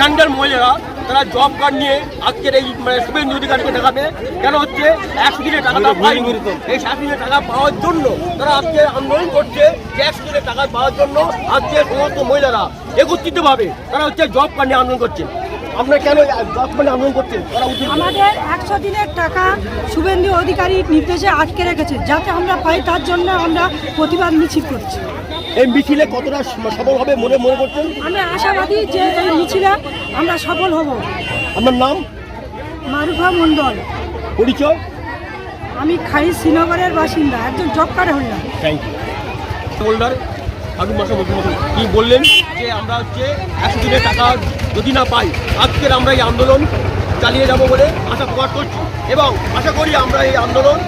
এখানকার মহিলারা তারা জব কার্ড নিয়ে আজকের এই মানে শুভেন্দু অধিকারীকে দেখাবে কেন হচ্ছে? একশো দিনের টাকাটা পায়নি। এই একশো দিনের টাকা পাওয়ার জন্য তারা আজকে আন্দোলন করছে যে একশো দিনের টাকা পাওয়ার জন্য আজকে সমস্ত মহিলারা একত্রিতভাবে তারা হচ্ছে জব কার্ড নিয়ে আন্দোলন করছেন আপনারা কেন জব কার্ড আন্দোলন করছেন করা আমাদের একশো দিনের টাকা শুভেন্দু অধিকারীর নির্দেশে আটকে রেখেছে যাতে আমরা পাই তার জন্য আমরা প্রতিবাদ মিছিল করছি। এই মিছিলে কতটা সফল হবে মনে মনে করছেন? আমরা আশাবাদী যে এই মিছিলে আমরা সফল হব। আপনার নাম? মারুফা মণ্ডল। পরিচয়? আমি খাই শ্রীনগরের বাসিন্দা একজন job card holder thank you holder Harun মাসা মুখ্যমন্ত্রী কি বললেন? যে আমরা হচ্ছে একশো দিনের টাকা যদি না পাই আজকের আমরা এই আন্দোলন চালিয়ে যাব বলে আশা প্রকাশ করছি। এবং আশা করি আমরা এই আন্দোলন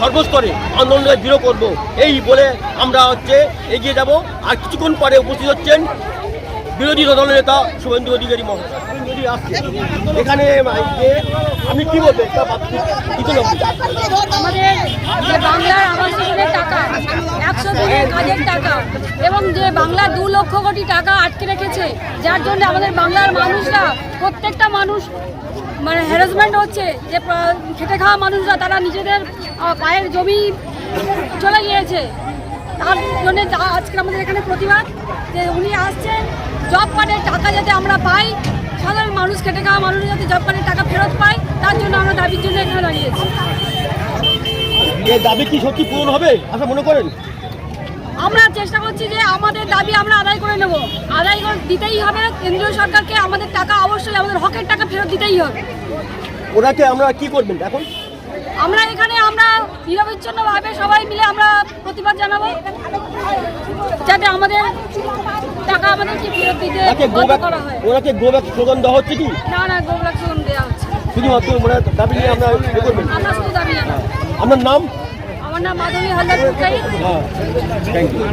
সর্বস্তরে আন্দোলনকে দৃঢ় করব। এই বলে আমরা হচ্ছে এগিয়ে যাব। আর কিছুক্ষণ পরে উপস্থিত হচ্ছেন বিরোধী দলের নেতা শুভেন্দু অধিকারী মহাশয় এখানে আমি কি? আমাদের বাংলার একশো দিনের কাজের টাকা। এবং যে বাংলা দু লক্ষ কোটি টাকা আটকে রেখেছে, যার জন্য আমাদের বাংলার মানুষরা, প্রত্যেকটা মানুষ মানে হ্যারাসমেন্ট হচ্ছে, যে খেটে খাওয়া মানুষরা, তারা নিজেদের পায়ের জমি চলে গিয়েছে। তার জন্য আজকে আমাদের এখানে প্রতিবাদ, যে উনি আসছেন জব কার্ডের টাকা যাতে আমরা পাই, সাধারণ মানুষ, খেটে খাওয়া মানুষ যাতে জব কার্ডের টাকা ফেরত পায়, তার জন্য আমরা দাবির জন্য এখানে দাঁড়িয়েছি এই দাবি কি সত্যি পূরণ হবে? আশা মনে করেন? আমরা চেষ্টা করছি যে আমাদের দাবি আমরা আদায় করে নেব। আদায় দিতেই হবে। কেন্দ্রীয় সরকারকে আমাদের টাকা অবশ্যই আমাদের হকের টাকা ফেরত দিতেই হবে। ওনাকে আমরা কি করবেন এখন? আমরা এখানে আমরা নিরবিচ্ছিন্নভাবে সবাই মিলে আমরা প্রতিবাদ জানাব। যাতে আমাদের টাকা আমাদেরকে ফেরত দিতে করা হয়। ওনাকে গো ব্যাক স্লোগান দেওয়া হচ্ছে কি? না না গোবলাক্সন দেওয়া হচ্ছে শুধুমাত্র ওনার দাবি নিয়ে আমরা করবেন? আমরা শুধু দাবি জানাব। আপনার নাম? আমার নাম মাধবী হালদার থ্যাংক ইউ